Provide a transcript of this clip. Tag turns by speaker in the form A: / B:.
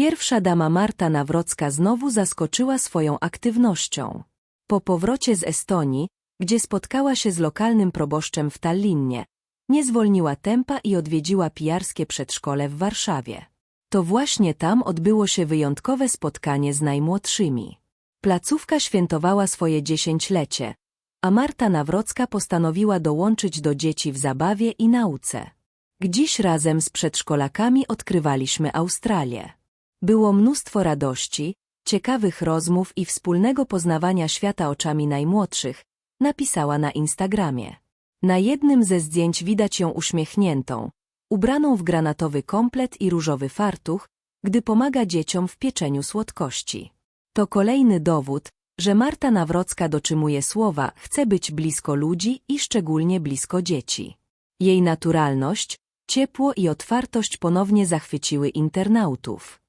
A: Pierwsza dama Marta Nawrocka znowu zaskoczyła swoją aktywnością. Po powrocie z Estonii, gdzie spotkała się z lokalnym proboszczem w Tallinnie, nie zwolniła tempa i odwiedziła pijarskie przedszkole w Warszawie. To właśnie tam odbyło się wyjątkowe spotkanie z najmłodszymi. Placówka świętowała swoje dziesięciolecie, a Marta Nawrocka postanowiła dołączyć do dzieci w zabawie i nauce. Dziś razem z przedszkolakami odkrywaliśmy Australię. Było mnóstwo radości, ciekawych rozmów i wspólnego poznawania świata oczami najmłodszych, napisała na Instagramie. Na jednym ze zdjęć widać ją uśmiechniętą, ubraną w granatowy komplet i różowy fartuch, gdy pomaga dzieciom w pieczeniu słodkości. To kolejny dowód, że Marta Nawrocka dotrzymuje słowa, chce być blisko ludzi i szczególnie blisko dzieci. Jej naturalność, ciepło i otwartość ponownie zachwyciły internautów.